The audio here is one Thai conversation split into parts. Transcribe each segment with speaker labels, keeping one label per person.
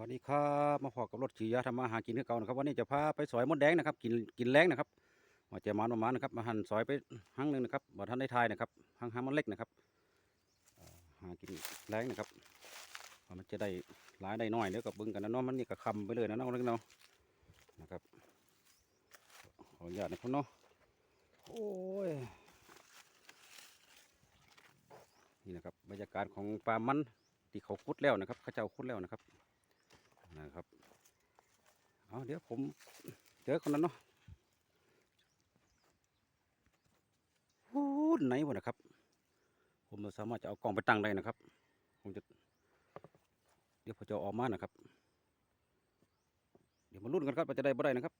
Speaker 1: วัสดีครับมาพอกับรถขี่ยาทำมาหากินเก่านะครับวันนี้จะพาไปสอยมดแดงนะครับ กินกินแรงนะครับว่าจะมานประมาณนะครับ มาหั่นซอยไปหั่งหนึ่งนะครับบ่ท่านได้ทายนะครับหั่งหั่งมันเล็กนะครับอ่อหากินแรงนะครับว่ามันจะได้หลายได้น้อยเดี๋ยวกับบึงกันนะเนาะมันนี่ก็คำไปเลยนะเนาะเล็กเนาะนะครับขออนุญาตนะคุณเนาะโอ้ยนี่นะครับบรรยากาศของปลามันที่เขาคุดแล้วนะครับเขาเจ้าคุดแล้วนะครับ นะครับ เอาเดี๋ยวผมเจอคนนั้นเนาะพูดไหนวะนะครับ ผมสามารถจะเอากล่องไปตั้งได้นะครับ ผมจะ เดี๋ยวผมจะเอาออกมานะครับ เดี๋ยวมาลุ้นกันครับว่าจะได้บ่ได้นะครับ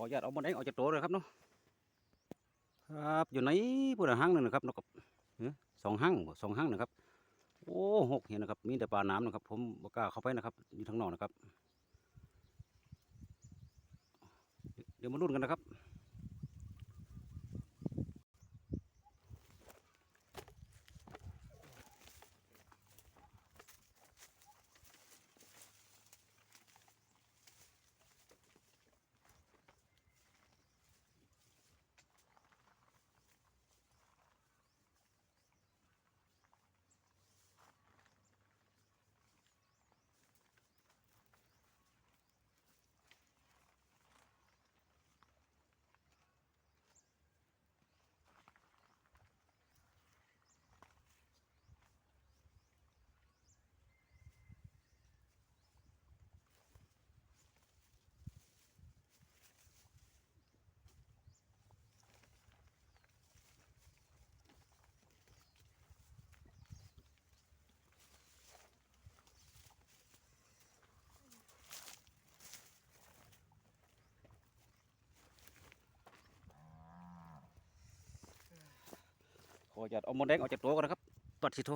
Speaker 1: ออนุญาตเอามันเองออกจากโตเลยครับเนาะครับอยู่ไหนพูดห้างหนึ่งนะครับนาะครับสองห้างสองห้างนะครับโอ้หกเห็นนะครับ มีแต่ปลาน้ำนะครับ ผมบกล้าเข้าไปนะครับ อยู่ทางนอกนะครับ เดี๋ยวมาลุ้นกันนะครับ ออนุญาตเอามดแดงออกจากตัวก่อนนะครับตัดสิโท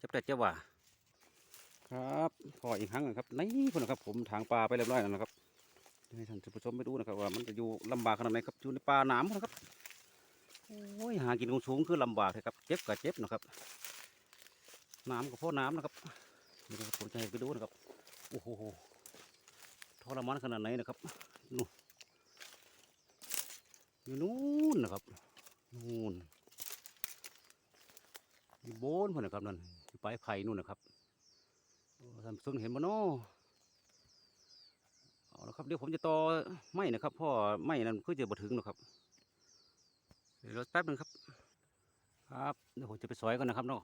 Speaker 1: จะเป็ดจะว่าครับพออีกครั้งนะครับนี่พุ่นนะครับ ผมทางปลาไปเรียบร้อยแล้วนะครับให้ท่านผู้ชมไปดูนะครับว่ามันจะอยู่ลำบากขนาดไหนครับอยู่ในป่าหนามนะครับโอ้ยหากินของสูงคือลำบากเลยครับเจ็บกับเจ็บนะครับน้ำกับพ่อน้ำนะครับนี่นะครับผมจะให้ไปดูนะครับโอ้โหทรมานขนาดไหนนะครับนู่นอยู่นู่นนะครับนู่น อยู่โบนพุ่นนะครับนั่นอยู่ปลายไผ่นู่นนะครับท่านผู้ชมเห็นบ่เนาะเอาละครับเดี๋ยวผมจะต่อไม้นะครับพ่อไม้นั้นคือจะบ่ถึงหรอกครับเดี๋ยวรอแป๊บหนึงครับ ครับเดี๋ยวผมจะไปซอยก่อนนะครับเนาะ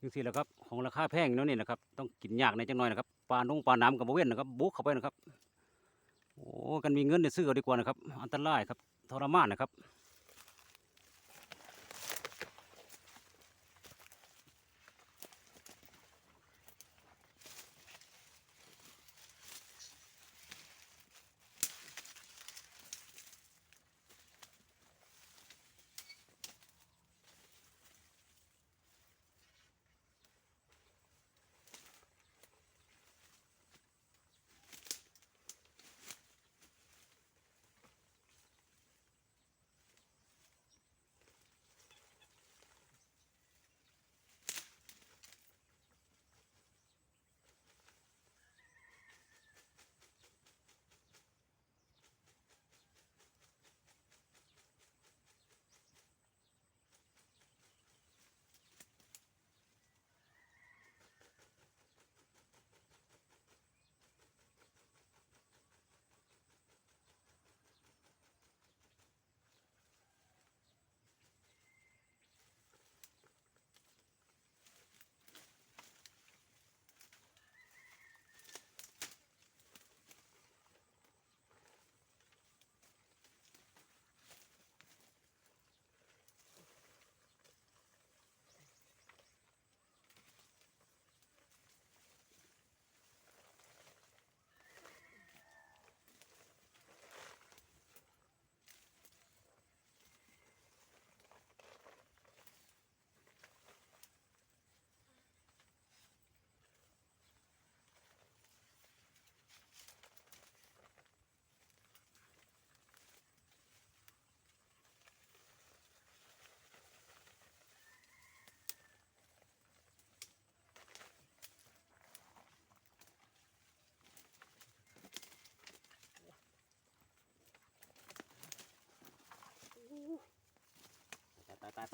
Speaker 1: จังซี่แหละครับของราคาแพงเนาะนี่นะครับต้องกินยากในจังหน่อยนะครับปลานุ่งปลาน้ำกับบเว้นนะครับบุกเข้าไปนะครับโอ้กันมีเงินเนี่ยซื้อดีกว่านะครับ อันตรายครับทรมานนะครับ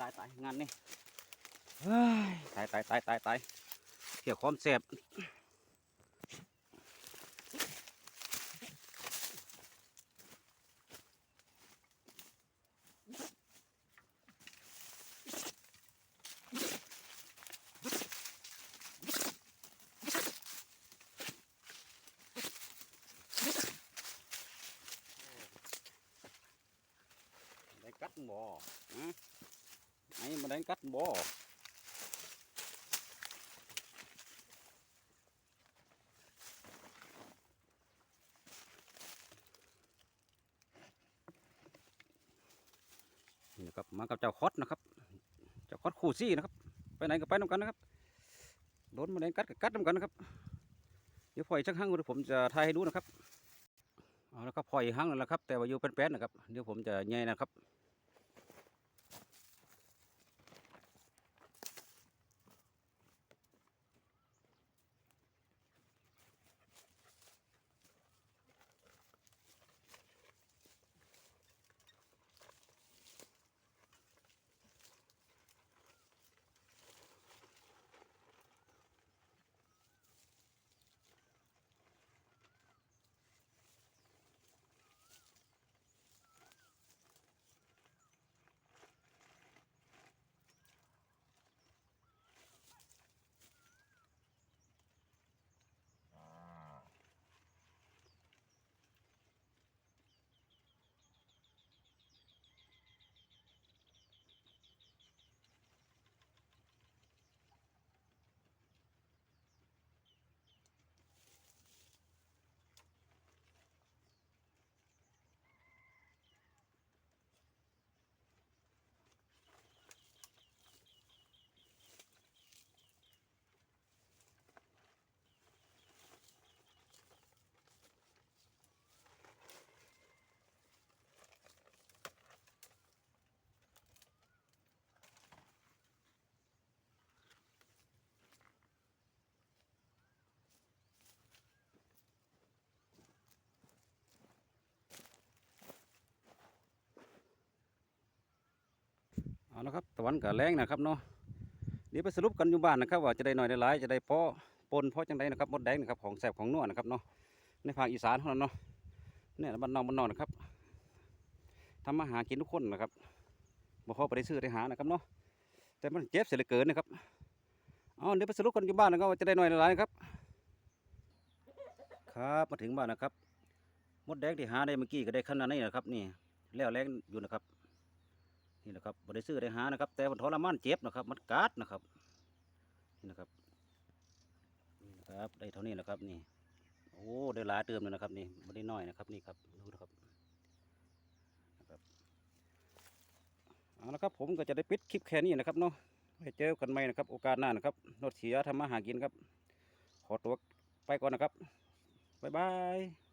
Speaker 1: ายตายงานนี่เฮ้ยตายตายตายตายตายเกี่ยวความแสบได้กัดบ่ฮะไอ้ มาได้กัดบ่นี่ครับมากับเจ้าคอดนะครับ เจ้าคอดคู่ซี่นะครับ ไปไหนก็ไปน้ำกันนะครับ โดนมาได้กัดก็กัดน้ำกันนะครับ เดี๋ยวปล่อยชักหั่งเดี๋ยผมจะถ่ายให้ดูนะครับ เอาแล้วก็ปล่อยหั่งนั่นแหละครับ แต่ว่าอยู่เป็นแป้นๆนะครับ เดี๋ยวผมจะแย่นะครับ เอาละครับตะวันกับแรงนะครับเนาะเดี๋ยวไปสรุปกันอยู่บ้านนะครับว่าจะได้หน่อยได้หลายจะได้พอปนพอจังไดนะครับมดแดงนะครับของแสบของนัวนะครับเนาะในภาคอีสานของเราเนาะเนี่ยบ้านนอกบ้านนอกนะครับทำมาหากินทุกคนนะครับบ่พอไปได้ซื้อได้หานะครับเนาะแต่มันเจ็บเสียเหลือเกินนะครับเอาเดี๋ยวไปสรุปกันอยู่บ้านนะครับว่าจะได้หน่อยได้หลายนะครับ ครับมาถึงบ้านนะครับมดแดงที่หาได้เมื่อกี้ก็ได้ขนาดนี้นะครับนี่แล้วแรงอยู่นะครับ นี่นะครับบริซื้อได้หานะครับ แต่มันทรมานเจ็บนะครับ มันกัดนะครับนี่นะครับนี่นะครับได้เท่านี้นะครับนี่โอ้ได้หลายเติมเลยนะครับนี่ไม่ได้น้อยนะครับนี่ครับดูนะครับนะครับเอาละครับผมก็จะได้ปิดคลิปแค่นี้นะครับเนาะไว้เจอกันใหม่นะครับ โอกาสหน้านะครับรถเสียทำมาหากินครับ ขอตัวไปก่อนนะครับบ๊ายบาย